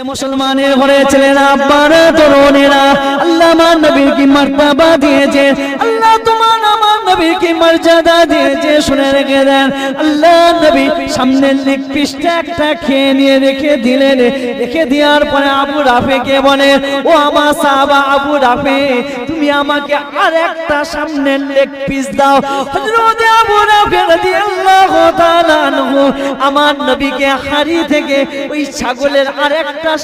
মুসলমানের ঘরে ছেলেরা আব্বারা তরুণেরা। আল্লাহ আমার নবীর কি মার্তাবা দিয়েছে। আল্লাহ তোমার আমার নবীর কি মর্যাদা দিয়েছে, শুনে রেখে দেন। আল্লাহ নবী সামনের দিক একটা খেয়ে নিয়ে রেখে দিলেন। রেখে দেওয়ার পরে আবু রাফেকে বলে, ও আমার সাহাবা আবু রাফে, তুমি আমাকে আর একটা সামনের লেগ পিস দাও। হযরত আবু রাফে রাদিয়াল্লাহু তাআলা আমার নবীকে হাড়ি থেকে ওই ছাগলের আর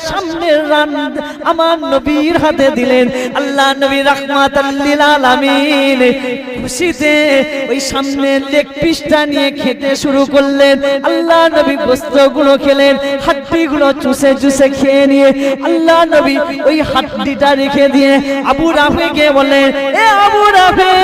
সামনের রান আমার নবীর হাতে দিলেন। আল্লাহ নবী আলামিন খুশিতে ওই সামনের লেগ পিসটা নিয়ে খেতে শুরু করলেন। আল্লাহ নবী গোস্তগুলো খেলেন, হাড্ডিগুলো চুষে চুষে খেয়ে নিয়ে আল্লাহ নবী ওই হাড্ডিটা রেখে দিয়ে আবু রাফেকে বলেন এ আবু রাফে,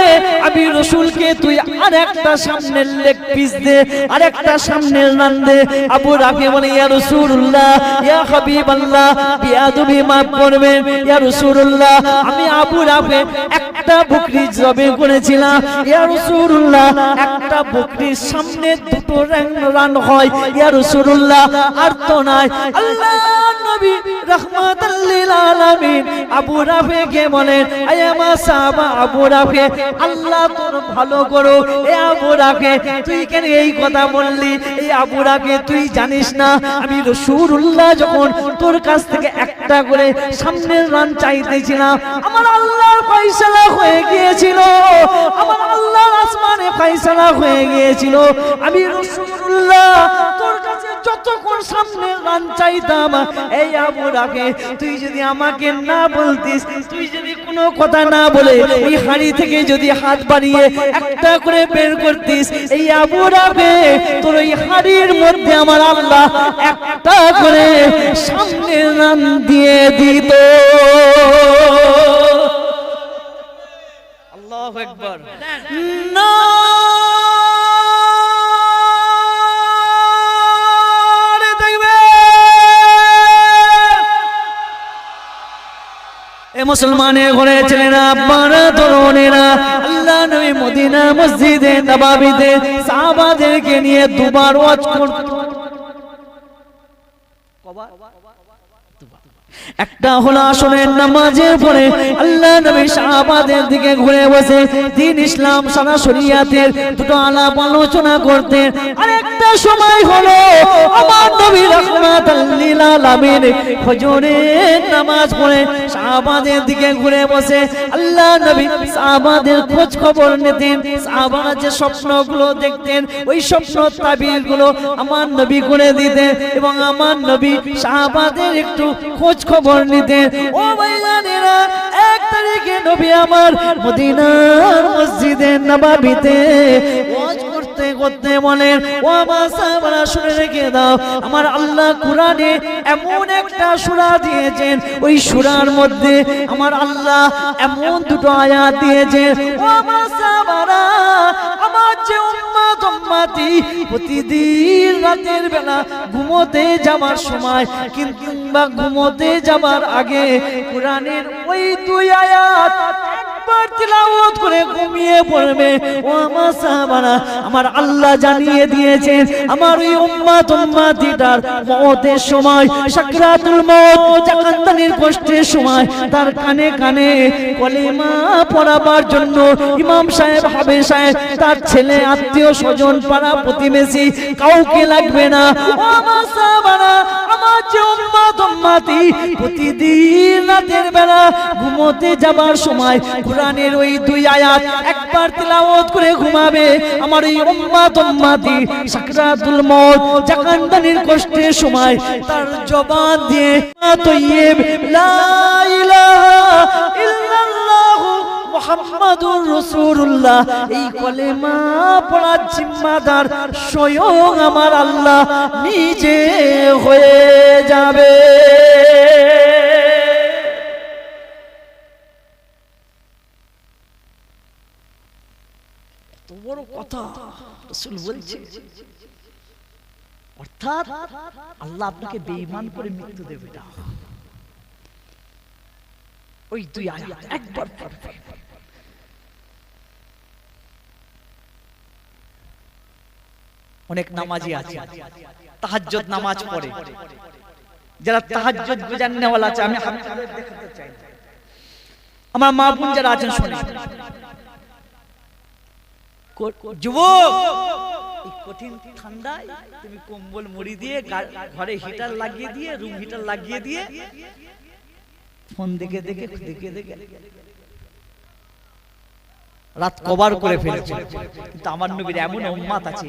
আমি রসুলকে তুই আর একটা সামনের লেগ পিস দে আর একটা সামনের রান দে। আবু রাফে বলে, ইয়া রসুল্লাহ ইয়া হাবিবাল্লাহ বিয়াদবি মাফ করবেন ইয়া রসুল্লাহ আমি আবু রাফে একটা বকরি জবে করেছিলাম। ইয়া রসুল্লাহ একটা বকরির সামনে দুটো রান রান হয়। ইয়া রসুল্লাহ আর তো নাই। আল্লাহ নবী রহমাতাল লিল আলামিন আবু রাফেকে বলেন আয়ামা সাহাবা আবু রাফে আল্লাহ তোর ভালো করো এ আবু রাফে তুই কেন এই কথা বললি? এই আবু রাফে তুই জানিস না, আমি রসুল্লাহ যখন তোর কাছ থেকে একটা করে সামনের রান চাইতেছিলাম আমার আল্লাহর ফয়সালা হয়ে গিয়েছিল। আমার আল্লাহর আসমানে ফয়সালা হয়ে গিয়েছিল। আমি রসুল্লাহ তোর কাছে যতক্ষণ সামনে রান চাইতাম, এই আবু রাখে তুই যদি আমাকে না বলতিস, তুই যদি কোনো কথা না বলে ওই হাড়ি থেকে যদি হাত বাড়িয়ে একটা করে বের করতিস এই আবু রাবে তোর ওই হাড়ির মধ্যে আমার আল্লাহ একটা করে সামনে নাম দিয়ে দিত। আল্লাহ একবার না মুসলমানের ঘরে ছেলেরা আব্বারা তরুণেরা। আল্লাহ নবী মদিনা মসজিদে নবাবিতে সাহাবাদেরকে নিয়ে দুবার ওয়াজ করত। একটা হলো আসনের নামাজের পরে আল্লাহ নবী সাহাবাদের দিকে ঘুরে বসে দিন ইসলাম, সারা শরিয়াতের দুটো আলাপ আলোচনা করতেন। আরেকটা সময় হলো আমার নবী রাহমাতাল লিল আলামিন ফজরের নামাজ পড়ে সাহাবাদের দিকে ঘুরে বসে আল্লাহ নবী সাহাবাদের খোঁজ খবর নিতেন। সাহাবারা যে স্বপ্নগুলো দেখতেন, ওই স্বপ্ন তাবিরগুলো আমার নবী করে দিতেন এবং আমার নবী সাহাবাদের একটু খোঁজ খবর নিতেন ও ভাইজানেরা এক তারিখে নবী আমার মদিনার মসজিদে নবাবিতে আমার আল্লাহ এমন একটা সূরা দিয়েছেন। ওই সূরার মধ্যে আমার আল্লাহ এমন দুটো আয়াত দিয়েছেন আমার আমার যে উম্মত প্রতিদিন রাতের বেলা ঘুমোতে যাবার সময় কিন্তু কিংবা ঘুমোতে যাবার আগে কোরআনের ওই দুই আয়াত একবার তিলাওয়াত করে ঘুমিয়ে পড়বে। ও আমার সাহাবারা, আমার আল্লাহ জানিয়ে দিয়েছেন, আমার ওই উম্মাত মওতের সময়, সাকরাতুল মওত কষ্টের সময়, তার কানে কানে পড়াবার জন্য ইমাম সাহেব হাবে সাহেব, তার ছেলে, আত্মীয় স্বজন, পাড়া প্রতিবেশী, কাউকে লাগবে না। ও আমার সাহাবারা, আমার যে উম্মাত উম্মাতি প্রতিদিন রাতের বেলা ঘুমোতে যাবার সময় কোরআনের ওই দুই আয়াত একবার তেলাওয়াত করে ঘুমাবে। আমার এই উম্মাত উম্মাতি সাকরাতুল মউত জাকান্দানির কষ্টের সময় তার জবান দিয়ে তৈয়ব, লা ইলাহা ইল্লাল্লাহু মুহাম্মাদুর রাসূলুল্লাহ। এই কলেমা পড়ার জিম্মাদার স্বয়ং আমার আল্লাহ নিজে হয়ে যাবে এত বড় কথা রাসূল বলছে। অর্থাৎ আল্লাহ আপনাকে বেঈমান করে মৃত্যু দেবে না। ওই দুই আয়াত একবার পড়বে। অনেক নামাজি আছে তাহাজ্জুদ নামাজ পড়ে। যারা তাহাজ্জুদ গুজারনেওয়ালা আছে আমি হাত দেখাতে চাই আমার মা বোন যারা আছেন শুনে যুবক! কঠিন ঠান্ডায় তুমি কম্বল মুড়ি দিয়ে ঘরে হিটার লাগিয়ে দিয়ে রুম হিটার লাগিয়ে দিয়ে ফোন দেখে দেখে দেখে দেখে। রাত কভার করে ফেলেছে। কিন্তু আমার নবীর এমন উম্মাত আছে।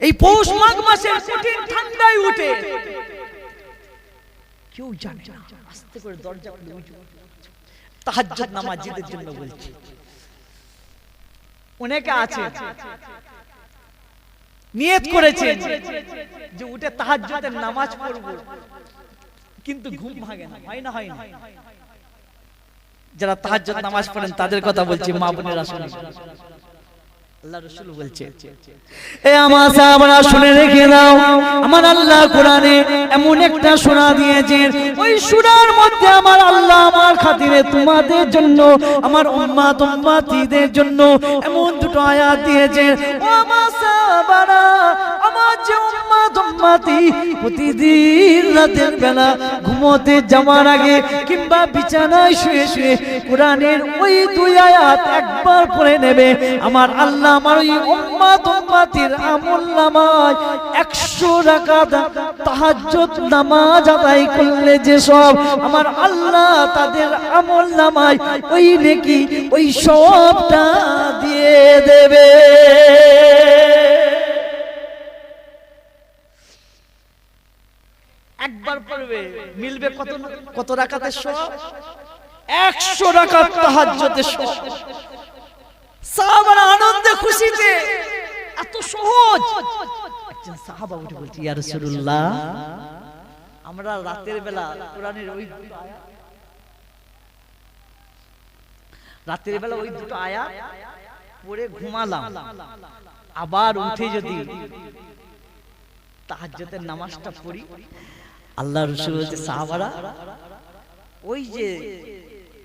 এই পৌষ মাঘ মাসের কঠিন ঠান্ডায় উঠে। কেউ জানে না আস্তে করে দরজা খুলে তাহাজ্জুদ নামাজীদের জন্য বলছি। অনেকে আছে নিয়ত করেছে যে উঠে তাহাজ্জুদের নামাজ পড়ব। কিন্তু ঘুম ভাঙে না হয় না হয় না। যারা তাহাজ্জুদ নামাজ পড়েন তাদের কথা বলছি মা বোনেরা শুনে আল্লাহ রাসূল বলছে এ আমার সাহাবারা শুনে রেখে দাও আমার আল্লাহ কোরআনে এমন একটা শোনা দিয়েছেন ওই শোনার মধ্যে আমার আল্লাহ আমার খাতিরে তোমাদের জন্য আমার উম্মাত উম্মাতিদের জন্য এমন দুটো আয়াত দিয়েছেন ও আমার সাহাবারা আমার যে উম্মাত উম্মাতি প্রতিদিন রাতের বেলা ঘুমোতে যাওয়ার আগে কিংবা বিছানায় শুয়ে শুয়ে কোরআনের ওই দুই আয়াত একবার পড়ে নেবে আমার আল্লাহ আমার ওই উম্মাত উম্মাতির আমল নামায় একশো রাকাত তাহাজ্জুদ নামাজ আদায় করলে যে সব আমার আল্লাহ তাদের আমল নামায় ওই নেকি ওই সবটা দিয়ে দেবে। একবার পড়বে, মিলবে কত কত রাকাতের সব? একশো রাকাত তাহাজ্জুদের সব। সাহাবারা আনন্দে খুশিতে। এত সহজ। একজন সাহাবা উঠে আমরা রাতের বেলা, কোরআনের ওই রাতের বেলা ওই দুটো আয়াত পড়ে ঘুমালাম। আবার উঠে যদি তাহাজ্জুদের নামাজটা পড়ি আল্লাহ রসুল বলছে, সাহাবারা, ওই যে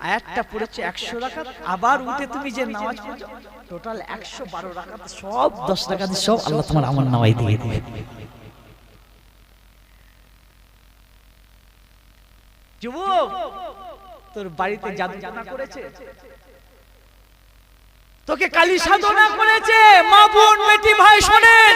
আয়াতটা পড়েছে একশো রাখাত আবার উঠে তুমি যে নামাজ পড়ছো টোটাল একশো বারো রাখাত সব দশ রাখাত সব আল্লাহ তোমার আমার নামাই দিয়ে দিবে। যুবক, তোর বাড়িতে জাদু জানা করেছে? তোকে কালী সাধনা করেছে? মা বোন, বেটি, ভাই, শোনেন।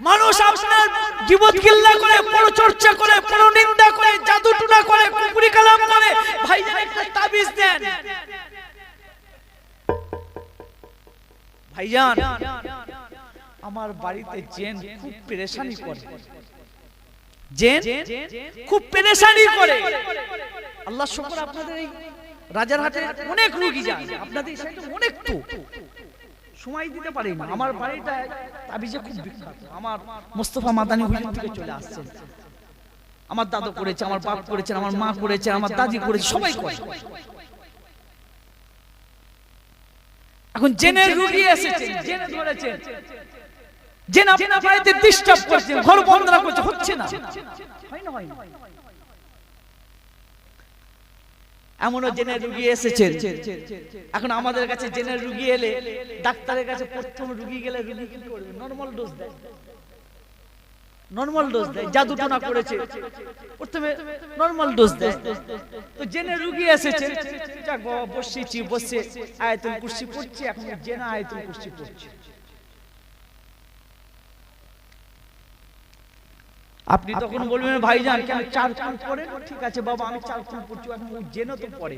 মানুষ আপনার জীবত কিল্লা করে পর চর্চা করে পর নিন্দা করে জাদু টুনা করে, কুকুরি কালাম করে, ভাই একটা তাবিজ দেন। ভাইজান, আমার বাড়িতে জেন খুব পেরেশানি করে। জেন খুব পেরেশানি করে। আল্লাহ শুকর আপনাদের এই রাজারহাটে অনেক রোগী যায় আপনাদের সাইডে অনেক তো সময় দিতে পারি না আমার বাড়িটা তাবিজে খুব বিখ্যাত। আমার মোস্তফা মাদানি হুজুর থেকে চলে আসছেন আমার দাদু করেছে, আমার বাপ করেছেন আমার মা করেছে, আমার দাদি করেছে, সবাই করে এখন জেনে রুগী এসেছে, জেনে ধরেছেন জেনে আপনার বাড়িতে ডিস্টার্ব করছেন, ঘর বন্ধ করছে হচ্ছে না। হয় না হয় না। এমনও জেনে রুগী এসেছেন। এখন আমাদের কাছে জেনে রুগী এলে ডাক্তারের কাছে প্রথম রুগী গেলে রুগী কি করবে? নরমাল ডোজ দেয়। নরমাল ডোজ দেয়। জাদু টোনা করেছে। প্রথমে নরমাল ডোজ দেয়। তো জেনে রুগী এসেছে যাক বাবা বসেছি বসে আয়াতুল কুরসি পড়ছি এখন জেনা আয়াতুল কুরসি পড়ছি। আপনি তখন বলবেন ভাইজান কেন চার ফুল পড়ে? ঠিক আছে বাবা আমি চার ফুল পড়ছি এখন ও জেনে তো পড়ে।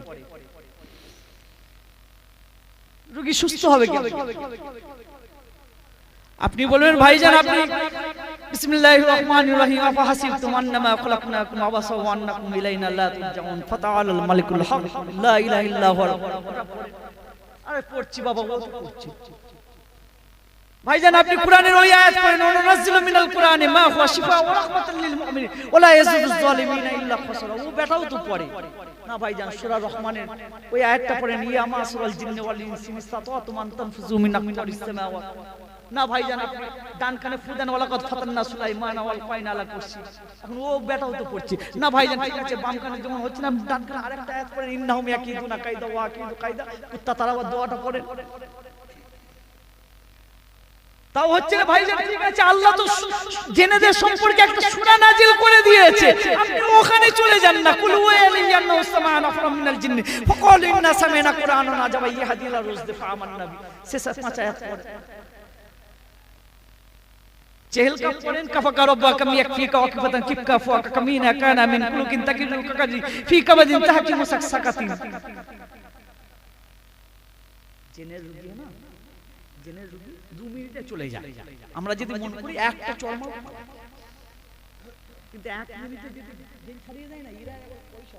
রোগী সুস্থ হবে কি আপনি বলবেন ভাইজান আপনি বিসমিল্লাহির রহমানির রহিম আফা খলাকনাকুম আবাসা ওয়া আন্নাকুম ইলাইনা লা তুরজাউন ফাতাআলাল মালিকুল হক লা ইলাহা ইল্লা হুয়া আরে পড়ছি বাবা ও তো পড়ছি। ভাইজান, আপনি কোরআনের ওই আয়াত পড়েন অনুনাজ্জিলু মিনাল কোরআনি, মা হুয়া শিফা ওয়া রাহমাতাল লিল মুমিনিন। ওয়া লা ইয়াজিদুজ জালিমিনা ইল্লা খাসরা। ও বেটাও তো পড়ে। না ভাইজান, সূরা রহমানের ওই আয়াতটা পড়েন, ইয়া মা সুরাল জিন্নি ওয়াল ইনসি মিসতাতাতুম আন তানফুযু মিন আকতারিস সামাওয়াত। না ভাইজান, আপনি ডান কানে ফুদান ওয়ালা কদ ফাতান্না সুলাইমান ওয়াল কাইনা আলা কুরসি এখন ও বেটাও তো পড়ছে। না ভাইজান, ঠিক আছে, বাম কানে যেমন হচ্ছে না, ডান কানে আরেকটা আয়াত পড়েন, ইন্নাহুম ইয়াকিদুনা কাইদা, ওয়া আকিদু কাইদা, কুত্তা তারা দোয়াটা পড়েন। তাও হচ্ছে ভাইজান ঠিক আছে, আল্লাহ তো জেনেদের সম্পর্কে একটা সূরা নাজিল করে দিয়েছে। আপনি ওখানে চলে যান না। কুল ওয়া আলাইয়ান্না উসমান আফরাম জিন্নি। ফাকাল ইন্না সামিনা কুরআনান আজাবা ইয়াহদি ইলা রুশদি ফাআমান্না বি শেষ পাঁচ আয়াত পড়ে চেহেল কা পড়েন, কাফাকা রব্বাকা মিয়াকফিকা ওয়াকিফাতান কামিনা কানা মিন কাকাজি ফি কাবাদিন তাহকিমু সাকসাকাতিন। জেনের রুগী না? রুগী? দু মিনিটে চলে যায় আমরা যদি মনে করি একটা চর্ম কিন্তু এক মিনিটে যদি জেন ছাড়িয়ে দেয় না এরা পয়সা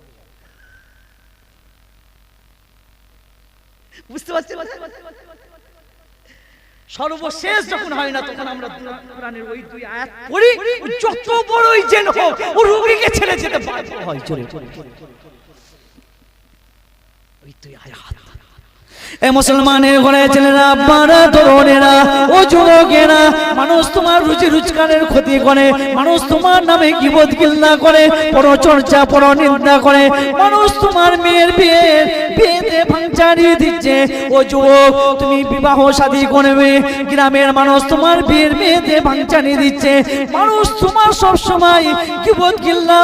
বুঝতে পারছেন সর্বশেষ যখন হয় না তখন আমরা কোরআনের ওই দুই আয়াত পড়ি যত বড়ই হোক ও রুগীকে ছেড়ে যেতে বাধ্য হয় চলে চলে ওই দুই আয়াত এ মুসলমানের ঘরে ছেলেরা, আব্বারা তরুণেরা ও যুবকেরা, মানুষ তোমার রুচি রোজগারের ক্ষতি করে, মানুষ তোমার নামে কিবোধ গিল্লা করে, পরচর্চা পর নিন্দা করে, মানুষ তোমার মেয়ের বিয়ে, বিয়েতে ভাঙচারি দিচ্ছে। ও যুবক, তুমি বিবাহ শাদী করবে, গ্রামের মানুষ তোমার বিয়ের বিয়েতে ভাঙচারি দিচ্ছে। মানুষ তোমার সব সময় কিবোধ গিল্লা,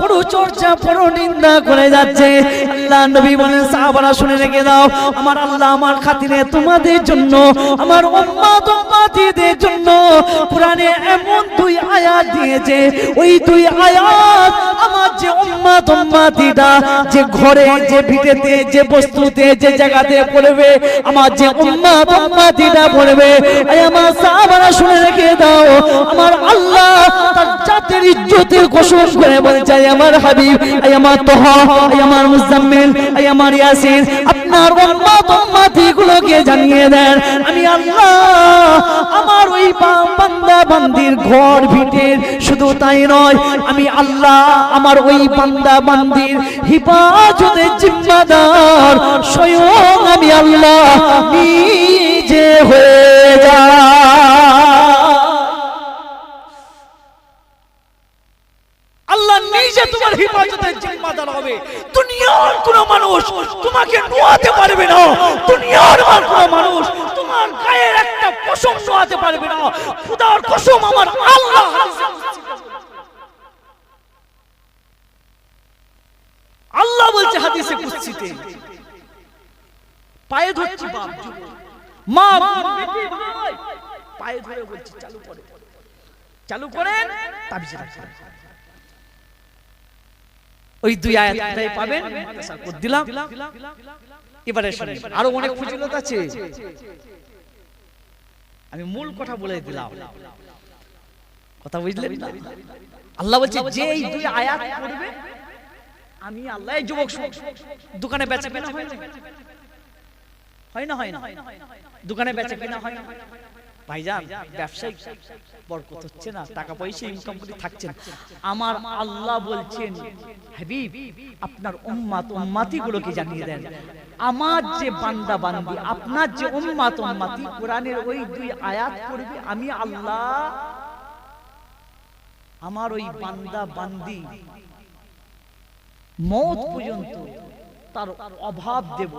পরচর্চা পর নিন্দা করে যাচ্ছে। আল্লাহ নবী বলেন, সাহাবারা শুনে রেখে দাও, আমার আল্লাহ আমার খাতিরে তোমাদের জন্য, আমার উম্মাত উম্মাতিদের জন্য কোরআনে এমন দুই আয়াত দিয়েছে। ওই দুই আয়াত আমার যে উম্মাত যে ঘরে, যে ভিটেতে, যে বস্তুতে, যে জায়গাতে পড়বে, আমার যে উম্মাত উম্মাতিরা পড়বে আমার সাহাবারা শুনে রেখে দাও। আমার আল্লাহ তার জাতের ইজ্জতের কসম করে বলছে "এই আমার হাবিব আমার তোহা আমার মুজাম্মিল আমার ইয়াসিন। আপনার উম্মতি গুলোকে জানিয়ে দেন, আমি আল্লাহ, আমার ওই বান্দা বান্দির ঘর ভিটের শুধু তাই নয়, আমি আল্লাহ, আমার ওই বান্দা বান্দির হিফাজতের জিম্মাদার, স্বয়ং আমি আল্লাহ নিজে হয়ে যা নিজে তোমার হিফাজতের জিম্মাদার হবে। দুনিয়ার কোন মানুষ তোমাকে নোয়াতে পারবে না দুনিয়ার আর কোন মানুষ তোমার গায়ের একটা পশম নোয়াতে পারবে না খুদার কসম আমার আল্লাহ আল্লাহ বলছে হাদিসে কুচ্ছিতে পায়ে ধরছি বাপ। মা বেটি, ভাই। পায়ে ধরে বলছি, চালু করে। চালু করেন, তাবিজে রাখেন। ওই দুই আয়াতটাই পাবেন? দিলাম। এবারে আরও অনেক ফজিলত আছে। আমি মূল কথা বলে দিলাম। কথা বুঝলেন আল্লাহ বলছে যে এই দুই আয়াত পড়বে আমি আল্লাহ যুবক দোকানে বেচা কেনা হয় না? হয় না হয় না? দোকানে বেচা কেনা হয় না? ভাইজান ব্যবসায়ী বরকত হচ্ছে না টাকা পয়সা ইনকাম করে থাকছেন আমার আল্লাহ বলছেন হাবিব আপনার উম্মাত উম্মাতি গুলোকে জানিয়ে দেন। আমার যে বান্দা বান্দি আপনার যে উম্মাত উম্মাতি কোরআনের ওই দুই আয়াত পড়বে আমি আল্লাহ আমার ওই বান্দা বান্দি মত পর্যন্ত তার অভাব দেব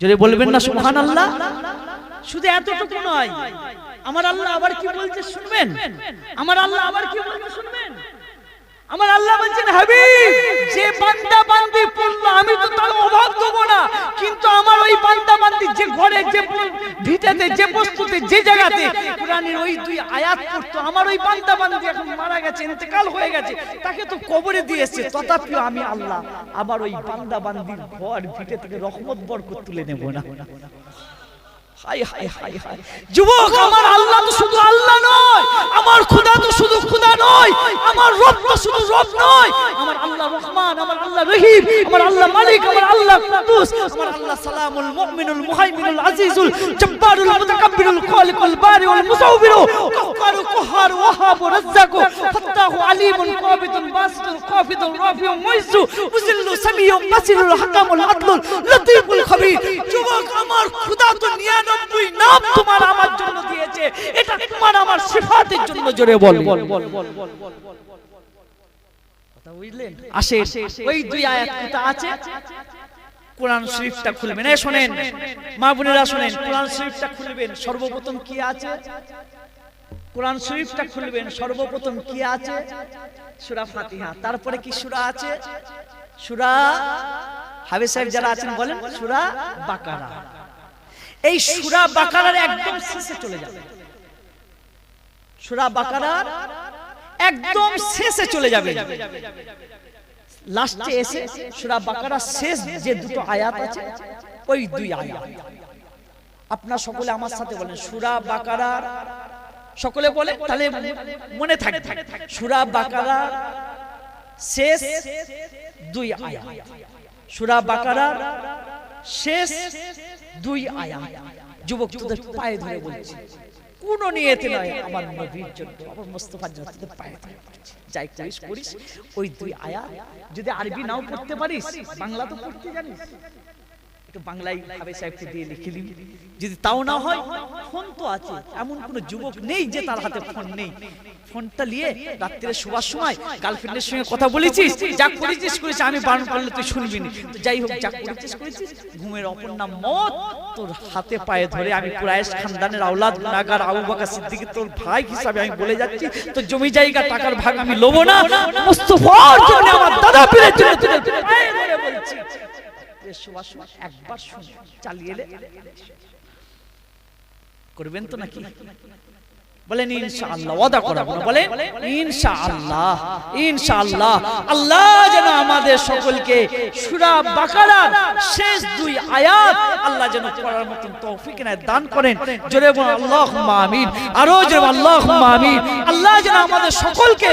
যদি বলবেন না সুহান আল্লাহ শুধু এতটুকু নয় আমার আল্লাহ আবার কি বলছে শুনবেন? আমার আল্লাহ আবার কি বলছে আমার আল্লাহ বলছেন, হাবিব, যে বান্দা বান্দি পড়ল আমি তো তার অভাব দেবো না। কিন্তু আমার ওই বান্দা বান্দি যে ঘরে, যে ভিটাতে, যে বস্তুতে যে জায়গাতে, কোরআনের ওই দুই আয়াত পড়তো, আমার ওই বান্দা বান্দি এখন মারা গেছে, ইন্তেকাল হয়ে গেছে, তাকে তো কবরে দিয়েছে তথাপিও আমি আল্লাহ আবার ওই বান্দা বান্দির ঘর ভিটে থেকে রহমত বরকত তুলে নেব না। হাই হাই যুবক, আমার আল্লাহ তো শুধু আল্লাহ নয়, আমার খোদা তো শুধু খোদা নয়, আমার রব তো শুধু রব নয়। আমার আল্লাহ রহমান, আমার আল্লাহ রহিম, আমার আল্লাহ মালিক, আমার আল্লাহ কুদ্দুস, আমার আল্লাহ সালামুল মুমিনুল, মুহাইমিনুল, আজিজুল, জব্বারুল, মুতাকাব্বিরুল, খালিকুল, বারিউল, মুসাউবিরু গফফারু কুহার, ওয়াহাব, রাজ্জাকু, ফাত্তাহু, আলিমুন কাবিদুল বাসিতুল কাফিদুল রাফিউ মুইজ্জু মুজিল্লু সামিয়ুম বাসিরুল হাকামুল, আদলুল, লতীফুল খবীর। যুবক, আমার খোদা তো 99 নাম তোমার আমার জন্য দিয়েছে। এটা তোমার আমার সিফাতের জন্য জোরে বল। কথা বুঝলেন? আসে, ওই দুই আয়াত আছে। কোরআন শরীফটা খুলবেন। এই মা বোনেরা কোরআন শরীফটা খুলবেন। সর্বপ্রথম কি আছে? কোরআন শরীফটা খুলবেন। সর্বপ্রথম কি আছে? সূরা ফাতিহা। তারপরে কি সূরা আছে? সূরা হাবিব সাহেব যারা আছেন বলেন, সূরা বাকারা। এই সুরা বাকারার একদম শেষে চলে যাবে। সূরা বাকারার একদম শেষে চলে যাবে। লাস্টে এসে সুরা বাকারার শেষ যে দুটো আয়াত আছে ওই দুই আয়াত। আপনার সকলে আমার সাথে বলেন সুরা বাকারার সকলে বলে তাহলে মনে থাকে সুরা বাকারার শেষ দুই আয়াত। সূরা বাকারার শেষ দুই আয়া যুবক তোদের পায়ে ধরে বলছি, কোন নিয়েতে নয় আমার নবীর জন্য, আমার মোস্তফার জন্য তোদের পায়ে ধরে যাই করিস করিস, ওই দুই আয়া যদি আরবি নাও পড়তে পারিস, বাংলা তো পড়তে জানিস। যদি তাও না হয় এমন কোন যুবক নেই যে তার হাতে ফোন নেই। ফোনটা নিয়ে রাত্রে শোবার সময় গার্লফ্রেন্ডের সঙ্গে কথা বলেছিস? করেছিস আমি বারণ করলে তুই শুনবি যাই হোক, যা করেছিস করেছিস। ঘুমের অপর নাম মত তোর হাতে পায়ে ধরে আমি কুরাইশ খানদানের আওলাদ আবু বকর তোর ভাই হিসাবে আমি বলে যাচ্ছি। তো জমি জায়গা, টাকার ভাগ আমি লবো না। আমার দাদা বলছি শোয়ার সময় একবার চালিয়ে করবেন তো নাকি? বলেন ইনশাআল্লাহ ওয়াদা না বলেন ইনশাআল্লাহ ইনশাআল্লাহ আল্লাহ যেন আমাদের সকলকে সূরা বাকারার শেষ দুই আয়াত আল্লাহ যেন পড়ার মতন তৌফিক না দান করেন। জোরে বলুন আল্লাহুম্মা আমিন। আরও জোরে আল্লাহুম্মা আমিন। আল্লাহ যেন আমাদের সকলকে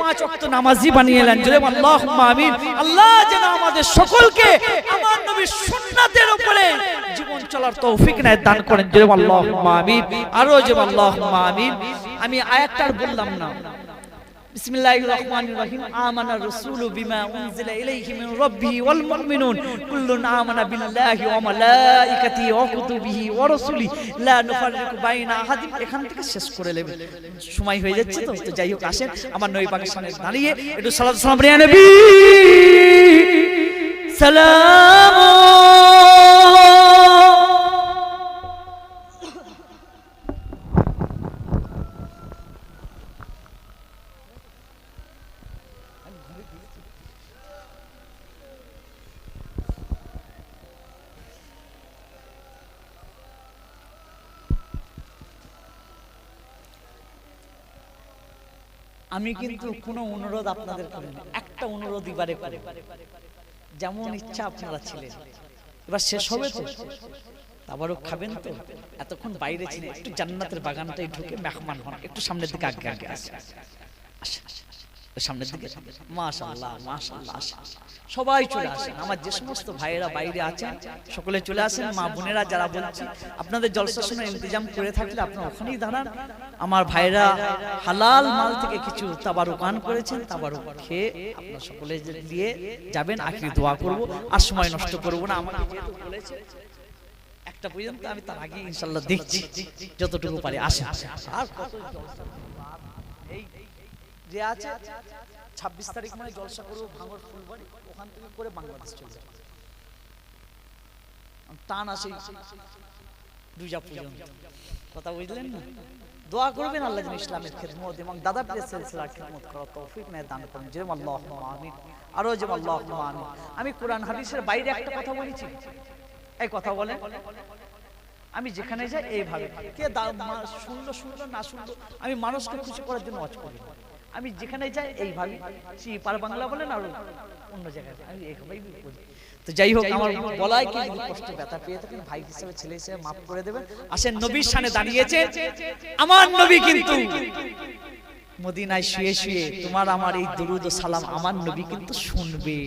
পাঁচ ওয়াক্ত নামাজি বানিয়ে নেন জোরে বলুন আল্লাহুম্মা আমিন। আল্লাহ যেন আমাদের সকলকে আমার নবীর সুন্নাতের উপরে জীবন চলার তৌফিক না দান করেন। জোরে বলুন, আল্লাহুম্মা আমিন। আরও জোরে আল্লাহুম্মা আমিন। আমি আয়াতটা বললাম না। শেষ করে সময় হয়ে যাচ্ছে তো যাই হোক, আসেন। আমার নবী পাকের দাঁড়িয়ে একটু সালাত সালাম আমি কিন্তু কোনো অনুরোধ আপনাদের করি একটা অনুরোধ এবারে করে যেমন ইচ্ছা আপনারা ছিলেন। এবার শেষ হবে তো? আবারও খাবেন তো? এতক্ষণ বাইরে ছিলেন, একটু জান্নাতের বাগানটাই ঢুকে মেহমান হন, একটু সামনের দিকে আগে আগে আসে আসেন। সামনের দিকে। মাশাআল্লাহ মাশাআল্লাহ সবাই চলে আসেন। আমার যে সমস্ত ভাইয়েরা বাইরে আছেন সকলে চলে আসেন মা বোনেরা যারা বলছি আপনাদের জলসা শোনার ইন্তজাম করে থাকলে আপনারা ওখানেই দাঁড়ান। আমার ভাইরা হালাল মাল থেকে কিছু তাবারুক আন করেছেন তাবারুক খেয়ে আপনারা সকলে দিয়ে যাবেন আখরি দোয়া করব। আর সময় নষ্ট করব না। আমাকে যেহেতু বলেছে একটা পর্যন্ত আমি তার আগে ইনশাল্লাহ দেখছি যতটুকু পারি। আসে আর কত এই আছে, ছাব্বিশ তারিখ মানে জলসা ভাঙর ফুলবাড়ি, ওখান থেকে করে বাংলাদেশ চলে যাবে টান আসে দুজা পর্যন্ত কথা বুঝলেন না? দোয়া করবেন আল্লাহ ইসলামের খেদমত এবং দাদা প্রিয় খেদমত করার তৌফিক নেয় দান করেন। যেরকম আল্লাহ আমিন, আরও যেমন আল্লাহ আমিন। আমি কোরআন হাদিসের বাইরে একটা কথা বলেছি। এই কথা বলে আমি যেখানে যাই, এইভাবে। কে শুনলো শুনলো, না শুনলো, আমি মানুষকে খুশি করার জন্য ওয়াজ করি। আমি যেখানে যাই এইভাবে সে পার বাংলা বলেন আর অন্য জায়গায়। আমি এইভাবেই বলি। তো যাই হোক আমার বলায় কি কষ্ট ব্যথা পেয়ে থাকেন ভাই হিসেবে ছেলে হিসেবে মাফ করে দেবেন। আসেন নবীর সামনে দাঁড়িয়েছে। আমার নবী কিন্তু মদিনায় শুয়ে শুয়ে তোমার আমার এই দরুদ ও সালাম আমার নবী কিন্তু শুনবে।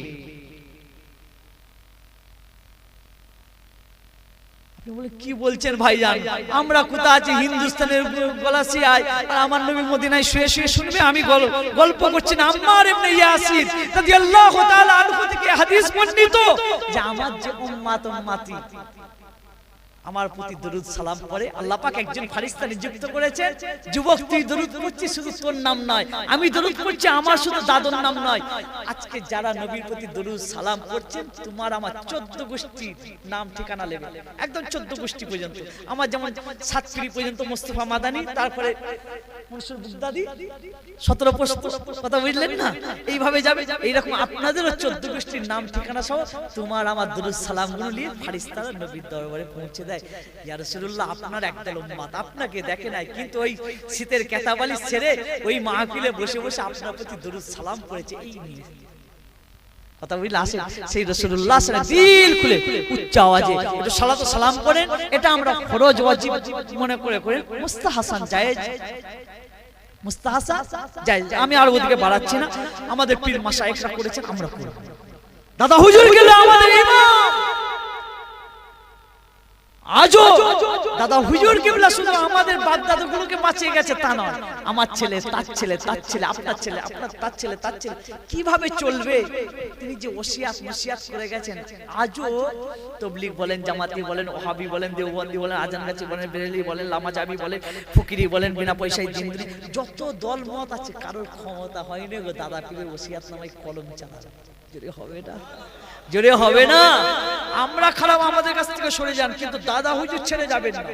কি বলছেন ভাইজান? আমরা কোথায় আছি? হিন্দুস্তানের গলাসিয়ায় আর আমার নবী মদিনায় শুয়ে শুয়ে শুনবে? আমি গল- গল্প করছি না। আমার এমনি ইয়াসির রাদিয়াল্লাহু তাআলা আমার যে উম্মাত উম্মাতি আমার প্রতি দরুদ সালাম করে আল্লাহ পাক একজন ফারিস্তা নিযুক্ত করেছে। যুবক তুই দরুদ করছিস শুধু তোর নাম নয়। আমি দরুদ করছি আমার শুধু দাদুর নাম নয়। আজকে যারা নবীর প্রতি দরুদ সালাম করছেন তোমার আমার চোদ্দ গোষ্ঠী নাম ঠিকানা লেবে। একদম চোদ্দ গোষ্ঠী পর্যন্ত। আমার যেমন সাতপিড়ি পর্যন্ত মোস্তফা মাদানি তারপরে মনসুর বুগদাদি সতেরো পোস্ত কথা বুঝলেন না? এইভাবে যাবে এইরকম আপনাদেরও চোদ্দ গোষ্ঠীর নাম ঠিকানা সহ তোমার আমার দরুদ সালামগুলো নিয়ে ফারিস্তারা নবীর দরবারে পৌঁছে দেয় ইয়া রাসূলুল্লাহ আপনার একদল উম্মত আপনাকে দেখে নাই কিন্তু ওই শীতের কেতাবালি ছেড়ে ওই মাহফিলে বসে বসে আপনার প্রতি দরুদ সালাম করেছে এই নিয়ে। কথা বুঝলে আসে সেই রসুল্লাহ দিল খুলে উচ্চ আওয়াজে একটু সালাত সালাম করেন এটা আমরা ফরজ ওয়াজিব মনে করে করে। মুস্তাহাসান জায়েজ। মুস্তাহাসান জায়েজ। আমি আর ওদিকে বাড়াচ্ছি না। আমাদের পীর মাশায়েখরা করেছেন আমরা করব দাদা হুজুর গেলে আমাদের ইমাম। আজও দাদা হুজুর কেবলা শুধু আমাদের বাপ দাদুগুলোকে বাঁচিয়ে গেছে তা নয়। আমার ছেলে তার ছেলে তার ছেলে আপনার ছেলে আপনার তার ছেলে তার ছেলে। কীভাবে চলবে? তিনি যে ওসিয়াত মুসিয়াত করে গেছেন। আজও তবলিগ বলেন জামাতি বলেন ওহাবি বলেন দেওবন্দি বলেন আজান গাছি বলেন বেরেলি বলেন লামাজাবি বলেন ফকিরি বলেন বিনা পয়সায় জিন্দি যত দল মত আছে কারোর ক্ষমতা হয়নি গো। দাদা পীরের ওসিয়াত নামায় কলম চালা যদি হবে না? জোরে হবে না? আমরা খারাপ আমাদের কাছ থেকে সরে যান, কিন্তু দাদা হুজুর ছেড়ে যাবেন না।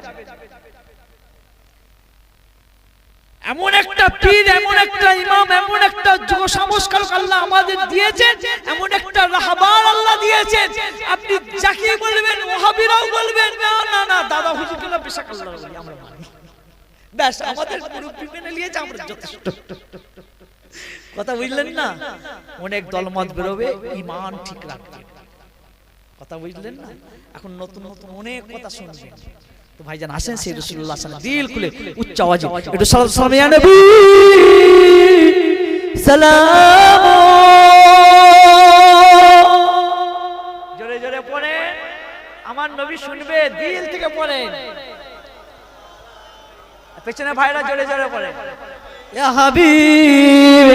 এমন একটা পীর, এমন একটা ইমাম, এমন একটা যুগ সংস্কারক আল্লাহ আমাদের দিয়েছেন, এমন একটা রাহবার আল্লাহ দিয়েছেন। আপনি যাকে বলবেন ওহাবিরাও বলবেন, না না না, দাদা হুজুর কেন পেশা আল্লাহ আমরা মানি। ব্যাস, আমাদের মুরব্বী মেনে নিয়েছে, আমরা যথেষ্ট। কথা বুঝলেন না? অনেক দলমত বেরোবে, ইমান ঠিক রাখবে। কথা বুঝলেন না? এখন নতুন নতুন অনেক কথা শুনবেন। তো ভাইজান আসেন সেই রসুল্লাহ সাল্লাম দিল খুলে উচ্চ আওয়াজে। একটু সালাম সালাম ইয়া নবী। সালাম। জোরে জোরে পড়ে আমার নবী শুনবে দিল থেকে পড়ে পেছনে ভাইরা জোরে জোরে পড়ে ইয়া হাবিব।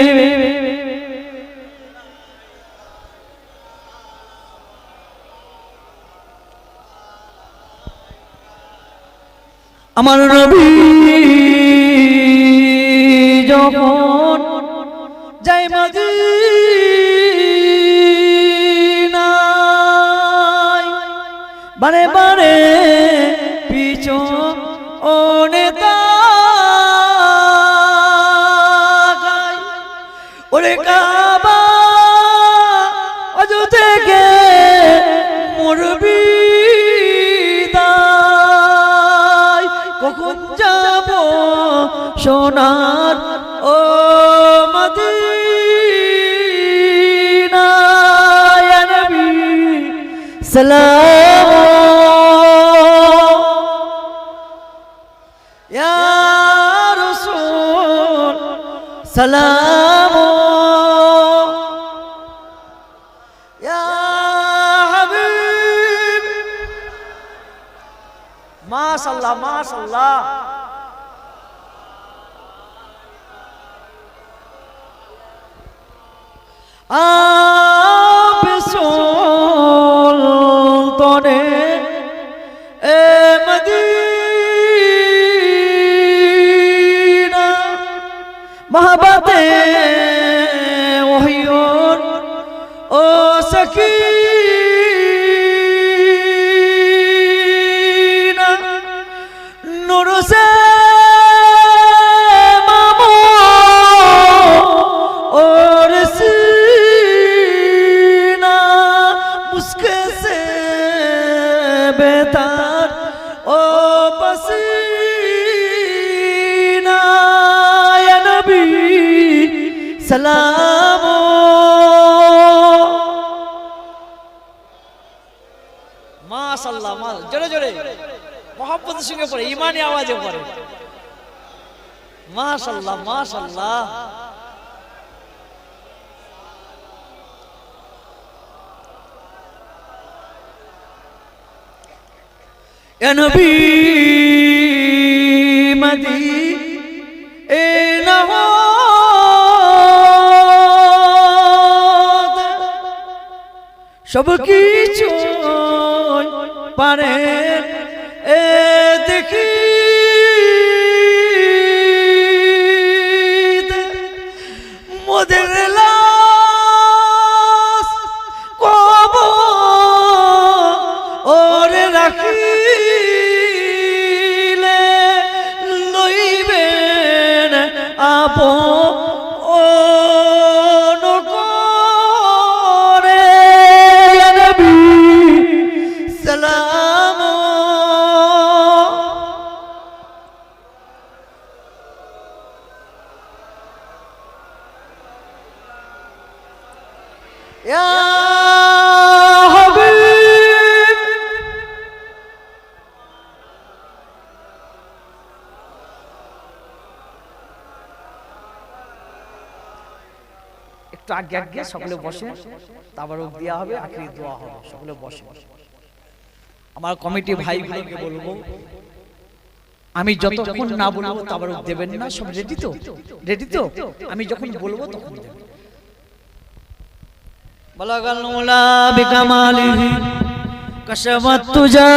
আমার নবী যখন যাই মদিনায় বারে বারে কখন যাব সোনার? ও মদিনা নবী সালাম। সালাম। মাশাল্লাহ আপ সুলতানে এ মদিনা ওহিয়ন ও সকিনা সালাম। মাশাল্লাহ মা জোরে জোরে। মহাব্বতের সঙ্গে পড়ে, ইমানি আওয়াজে পড়ে। মাশাল্লাহ মাশাল্লাহ এ নবী। সব কিছু পারে। এ দেখি আগে আগে সকলে বসে। দেওয়া হবে দোয়া হবে সকলে বসে। আমার কমিটি ভাই ভাইকে বলব আমি যতক্ষণ না বলব তারপর দেবেন না সব রেডি তো? রেডি তো? আমি যখন বলব তখন দেবেন। বলা গেল বিকামালিহি কশবত তুজা